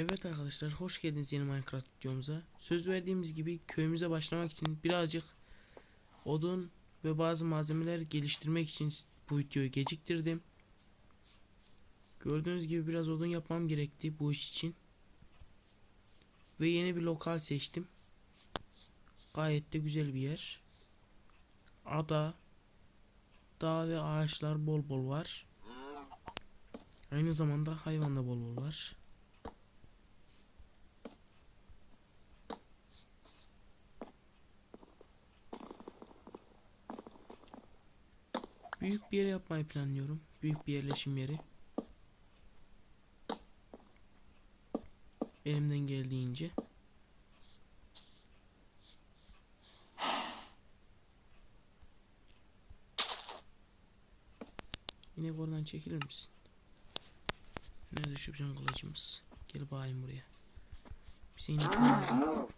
Evet arkadaşlar hoş geldiniz yeni Minecraft videomuza. Söz verdiğimiz gibi köyümüze başlamak için birazcık odun ve bazı malzemeler geliştirmek için bu videoyu geciktirdim. Gördüğünüz gibi biraz odun yapmam gerekti bu iş için. Ve yeni bir lokal seçtim. Gayet de güzel bir yer. Ada, dağ ve ağaçlar bol bol var. Aynı zamanda hayvan da bol bol var. Büyük bir yer yapmayı planlıyorum. Büyük bir yerleşim yeri. Elimden geldiğince. Yine oradan çekilir misin? Nerede şu can kılıcımız? Gel bakayım buraya. Bize inek lazım.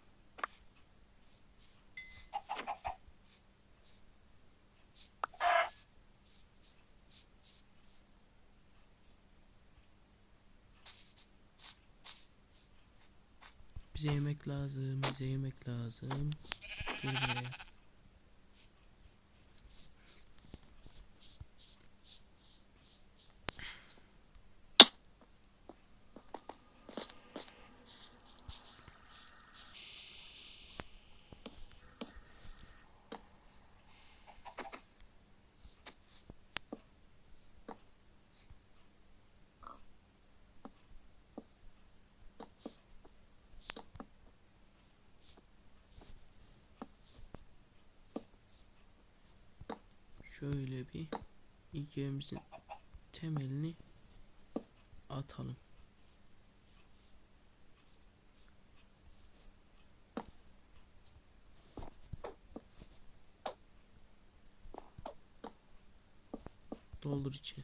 Bize yemek lazım, bize yemek lazım. Gel buraya. Şöyle bir ilk evimizin temelini atalım. Doldur içi.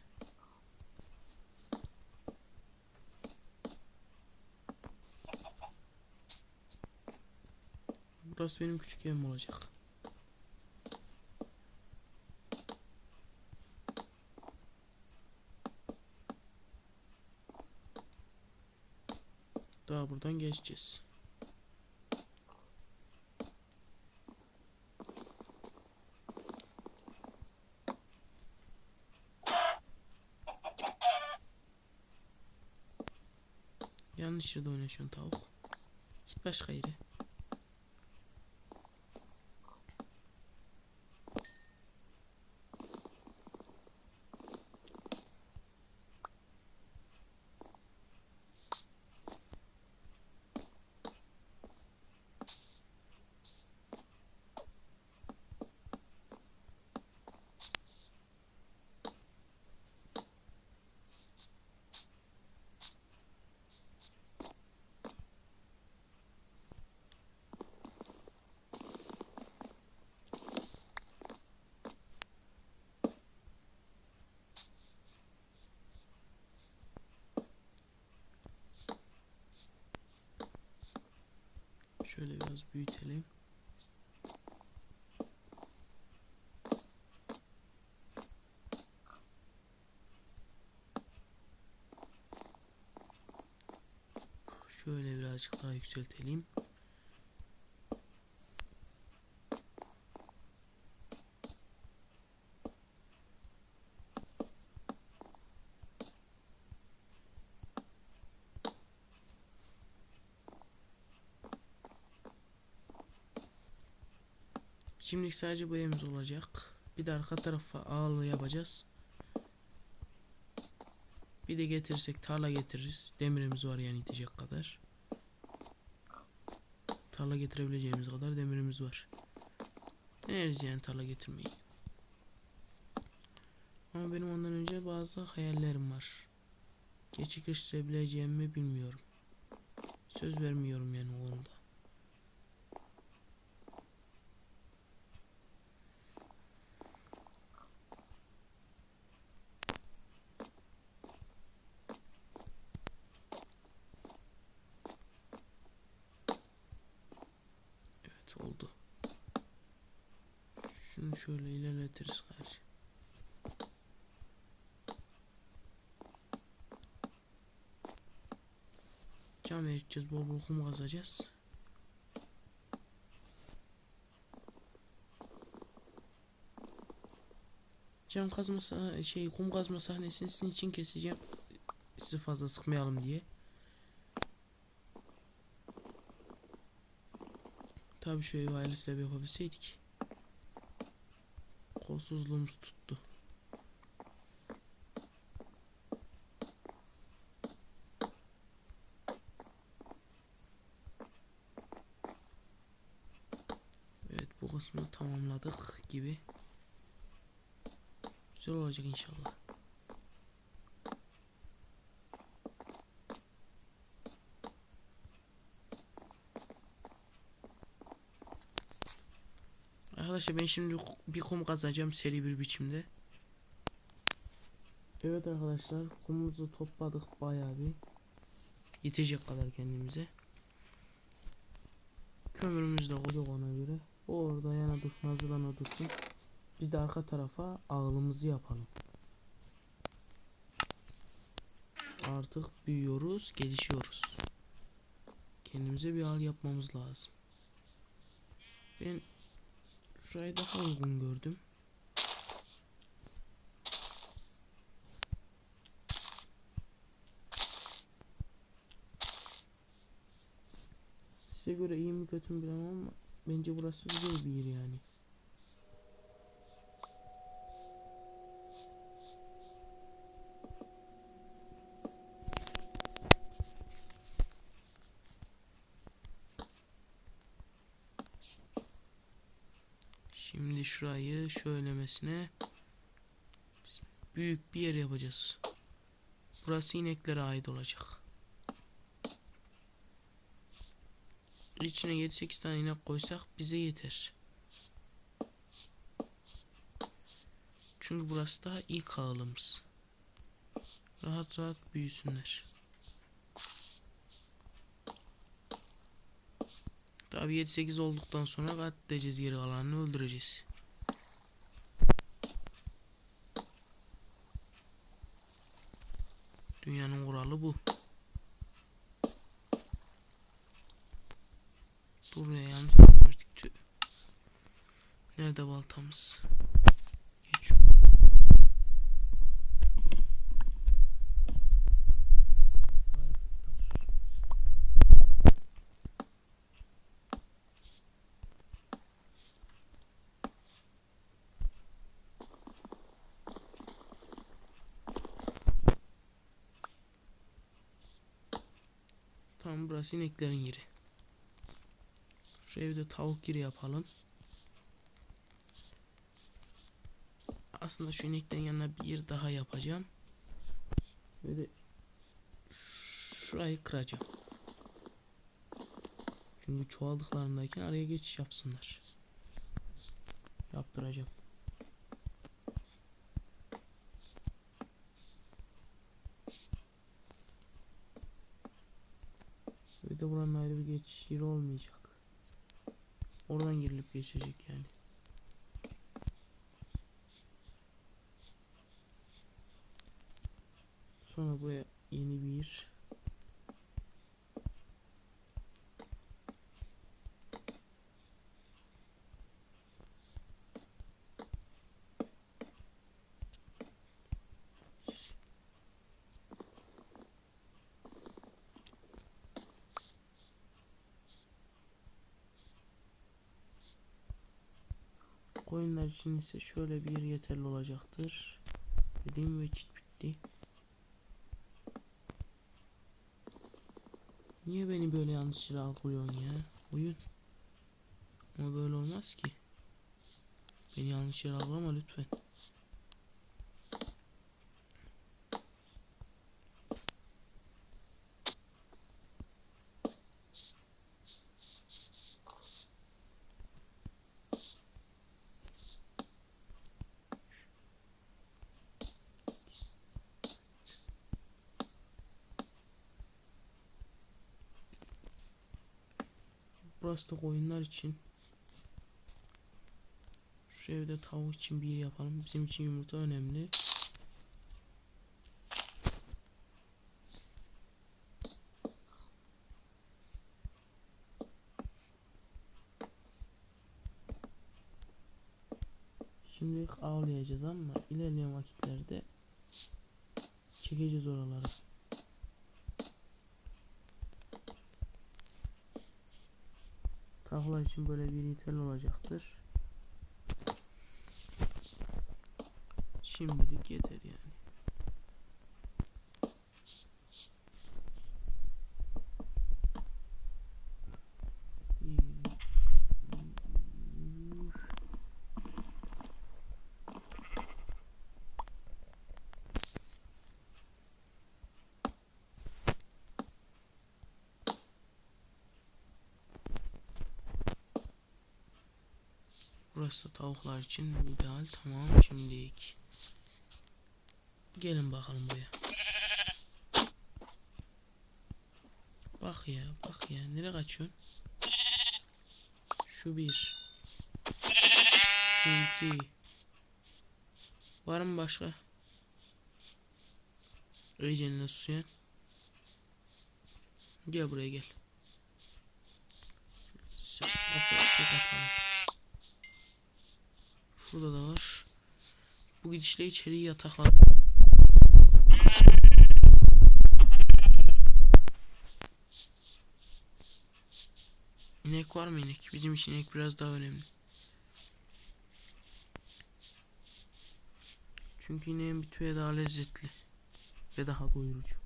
Burası benim küçük evim olacak. Daha buradan geçeceğiz. Yanlış yerde oynaşıyorsun tavuk. Git başka yere. Şöyle biraz büyütelim. Şöyle birazcık daha yükseltelim. Şimdilik sadece bu evimiz olacak. Bir de arka tarafa ağlı yapacağız. Bir de getirirsek tarla getiririz. Demirimiz var yani yetecek kadar. Tarla getirebileceğimiz kadar demirimiz var. Deneriz yani tarla getirmeyi. Ama benim ondan önce bazı hayallerim var. Gerçekleştirebileceğimi mi bilmiyorum. Söz vermiyorum yani o konuda. Evet oldu. Şunu şöyle ilerletiriz karşı. Cam eriteceğiz. Bol bol kum kazacağız. Cam kazma şey kum kazma sahnesini sizin için keseceğim. Sizi fazla sıkmayalım diye. Tabii şu evi ailesiyle bir yapabilseydik. Kolsuzluğumuz tuttu. Evet bu kısmı tamamladık gibi. Güzel olacak inşallah. Arkadaşlar ben şimdi bir kum kazacağım seri bir biçimde. Evet arkadaşlar kumumuzu topladık bayağı bir. Yetecek kadar kendimize. Kömürümüzü de koyduk ona göre. O orada yana dursun hazırlana dursun. Biz de arka tarafa ağılımızı yapalım. Artık büyüyoruz, gelişiyoruz. Kendimize bir ağıl yapmamız lazım. Ben şurayı daha uygun gördüm. Size göre iyi mi kötü mü bilemem ama bence burası güzel bir yer yani. Şimdi şurayı şöylemesine büyük bir yer yapacağız. Burası ineklere ait olacak. İçine 7-8 tane inek koysak bize yeter. Çünkü burası daha ilk ağılımız. Rahat rahat büyüsünler. Tabi 7-8 olduktan sonra katlayacağız geri kalanını öldüreceğiz. Dünyanın kuralı bu. Buraya yanlış. Tüh. Nerede baltamız? Geç. Tamam burası ineklerin yeri. Şu evde tavuk giri yapalım. Aslında şu ineklerin yanına bir yer daha yapacağım. Böyle şurayı kıracağım. Çünkü çoğaldıklarındayken araya geçiş yapsınlar. Yaptıracağım. Bir de buranın ayrı bir geçiş yeri olmayacak. Oradan girilip geçecek yani. Sonra buraya yeni bir yer. Koyunlar için ise şöyle bir yeterli olacaktır. Dediğim ve çit bitti. Niye beni böyle yanlış yere algılıyorsun ya? Oyun. Ama böyle olmaz ki. Beni yanlış yere algılama lütfen. kastık oyunlar için şu evde tavuk için bir yapalım. Bizim için yumurta önemli. Şimdilik avlayacağız ama ilerleyen vakitlerde çekeceğiz oraları. Tavla için böyle bir ithal olacaktır. Şimdilik yeter yani. Bir, Burası tavuklar için ideal. Tamam şimdilik. Gelin bakalım buraya. Bak ya bak ya nereye kaçıyorsun? Şu bir. Şu iki. Var mı başka? İyice susayan. Gel buraya gel. Sen kafaya tek atalım. Burada da var. Bu gidişle içeriye yataklar. İnek var mı inek? Bizim için inek biraz daha önemli. Çünkü ineğin bir tüye daha lezzetli. Ve daha doyurucu.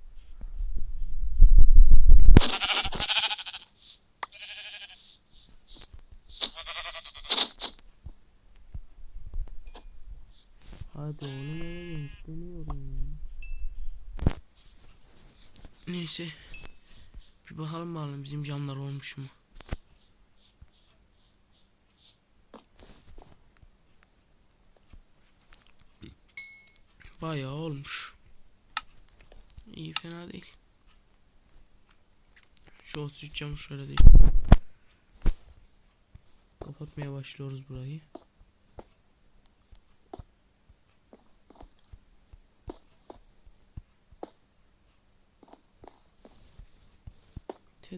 Hadi oğlum eve gel istemiyorum ya. Neyse. Bir bakalım bakalım bizim camlar olmuş mu? Bayağı olmuş. İyi fena değil. Şu 33 camı şöyle değil. Kapatmaya başlıyoruz burayı.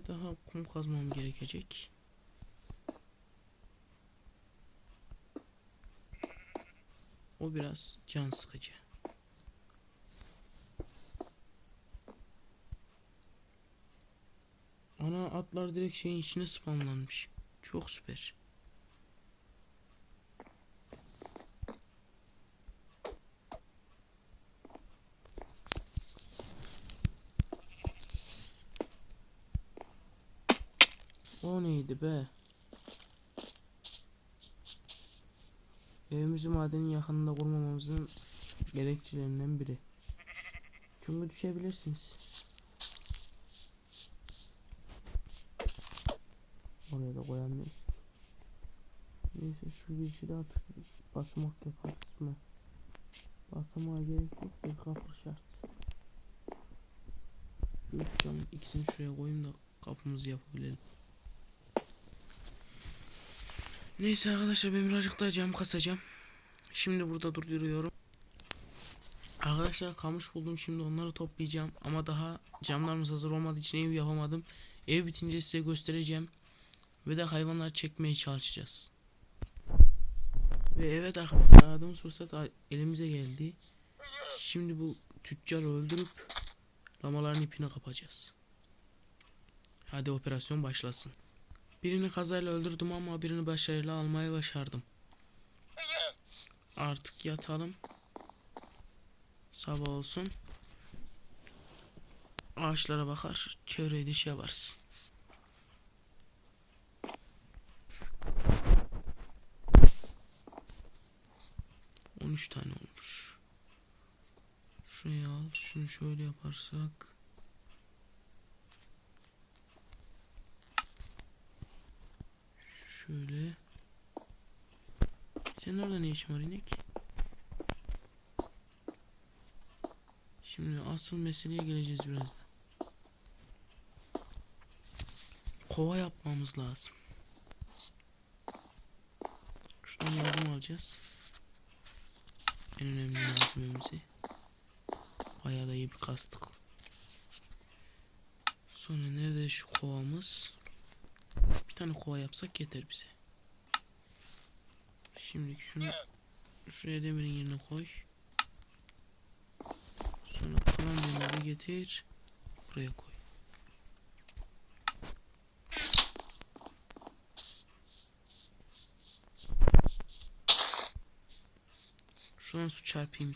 Daha kum kazmam gerekecek. O biraz can sıkıcı. Ana atlar direkt şeyin içine spamlanmış. Çok süper. O neydi be? Evimizi madenin yakınında kurmamamızın gerekçelerinden biri. Çünkü düşebilirsiniz. Oraya da koyamıyoruz. Neyse şu girişi artık basamak yaparız mı? Basamağa gerek yok bir kapı şart. Şu ikisini şuraya koyayım da kapımızı yapabilelim. Neyse arkadaşlar ben birazcık daha cam kasacağım. Şimdi burada durduruyorum. Arkadaşlar kamış buldum şimdi onları toplayacağım ama daha camlarımız hazır olmadığı için ev yapamadım. Ev bitince size göstereceğim. Ve de hayvanlar çekmeye çalışacağız. Ve evet arkadaşlar aradığımız fırsat elimize geldi. Şimdi bu tüccarı öldürüp lamaların ipini kapacağız. Hadi operasyon başlasın. Birini kazayla öldürdüm ama birini başarıyla almayı başardım. Artık yatalım. Sabah olsun. Ağaçlara bakar, çevreyi diş yaparız. On üç tane olmuş. Şuraya al, şunu şöyle yaparsak. Şöyle. Senin orada ne işin var inek? Şimdi asıl meseleye geleceğiz birazdan. Kova yapmamız lazım. Şuradan yardım alacağız. En önemli malzememizi. Bayağı da iyi bir kastık. Sonra nerede şu kovamız? Bir tane kova yapsak yeter bize. Şimdi şunu Şuraya demirin yerine koy. Sonra kalan demiri getir. Buraya koy. Şuradan su çarpayım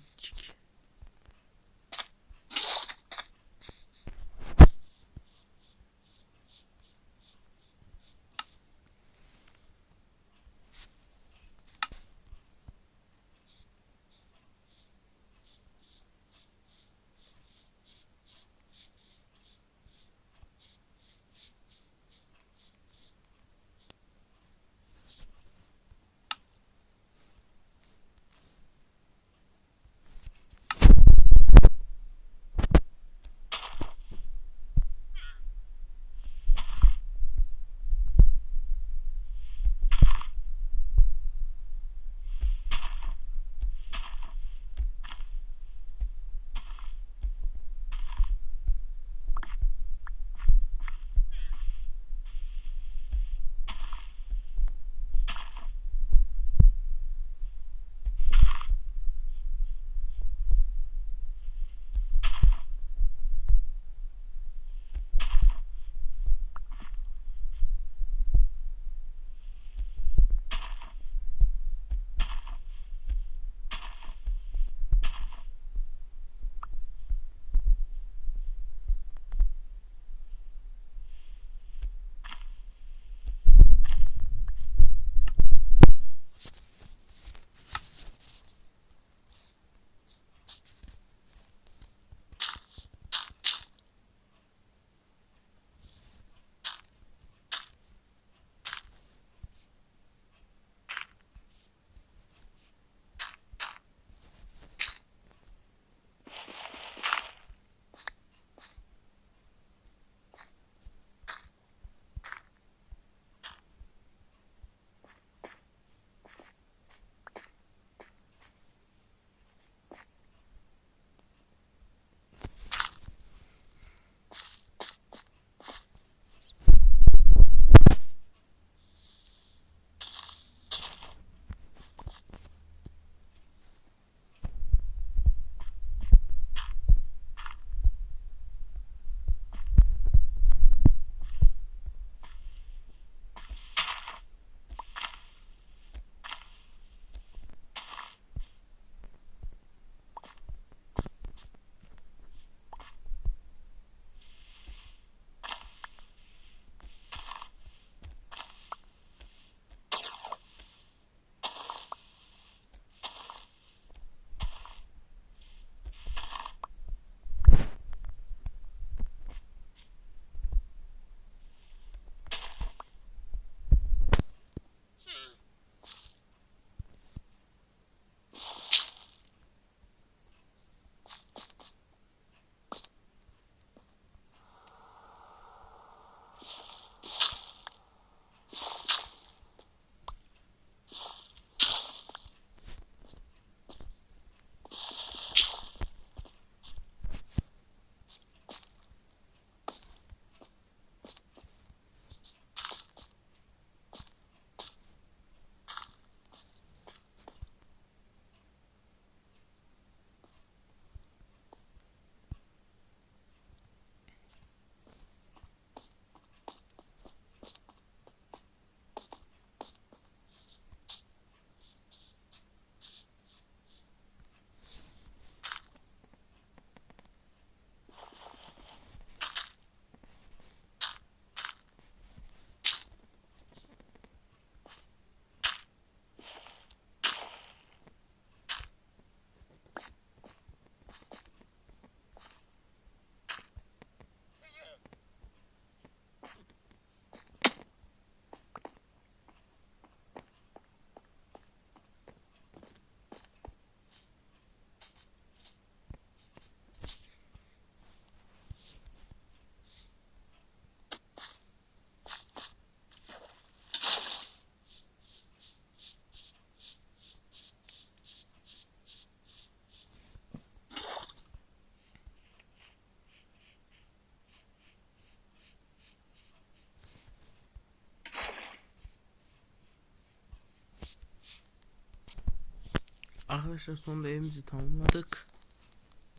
Arkadaşlar sonunda evimizi tamamladık.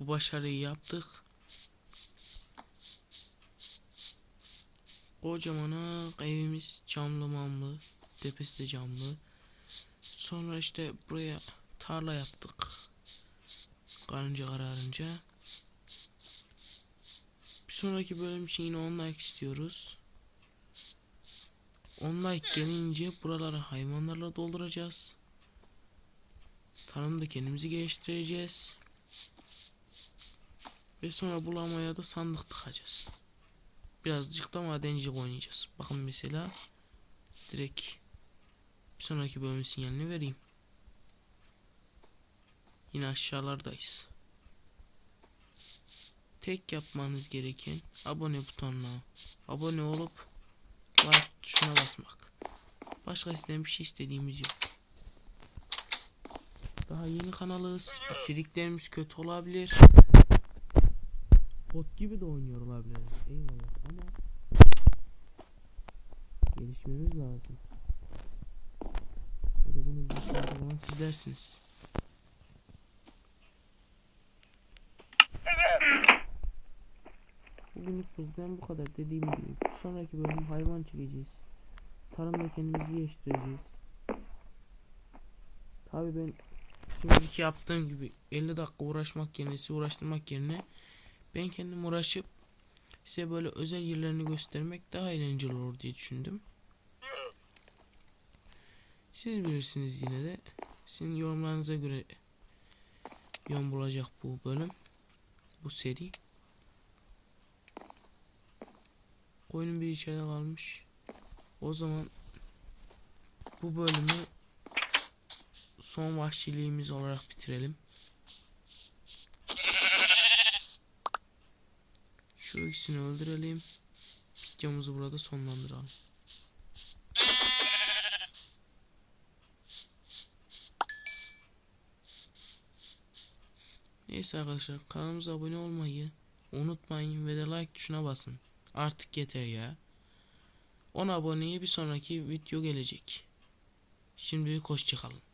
Bu başarıyı yaptık. Kocaman evimiz camlı mamlı. Tepesi de camlı. Sonra işte buraya tarla yaptık. Karınca kararınca. Bir sonraki bölüm için yine 10 like istiyoruz. 10 like gelince buraları hayvanlarla dolduracağız. Tarımda kendimizi geliştireceğiz. Ve sonra bulamaya da sandık tıkacağız. Birazcık da madencilik oynayacağız. Bakın mesela direkt bir sonraki bölüm sinyalini vereyim. Yine aşağılardayız. Tek yapmanız gereken abone butonuna abone olup like tuşuna basmak. Başka sizden bir şey istediğimiz yok. Daha yeni kanalız. İçeriklerimiz kötü olabilir. Bot gibi de oynuyor olabilir. Eyvallah ama gelişmemiz lazım. Böyle bunu bir zaman sizlersiniz. Bugünlük bizden bu kadar dediğim gibi. Sonraki bölüm hayvan çekeceğiz. Tarımda kendimizi geliştireceğiz. Tabii ben şimdiki yaptığım gibi 50 dakika uğraşmak yerine sizi uğraştırmak yerine ben kendim uğraşıp size böyle özel yerlerini göstermek daha eğlenceli olur diye düşündüm. Siz bilirsiniz yine de. Sizin yorumlarınıza göre yön bulacak bu bölüm. Bu seri. Koyunun bir içeride kalmış. O zaman bu bölümü son vahşiliğimiz olarak bitirelim. Şu ikisini öldürelim. Videomuzu burada sonlandıralım. Neyse arkadaşlar kanalımıza abone olmayı unutmayın ve de like tuşuna basın. Artık yeter ya. 10 aboneye bir sonraki video gelecek. Şimdilik hoşçakalın.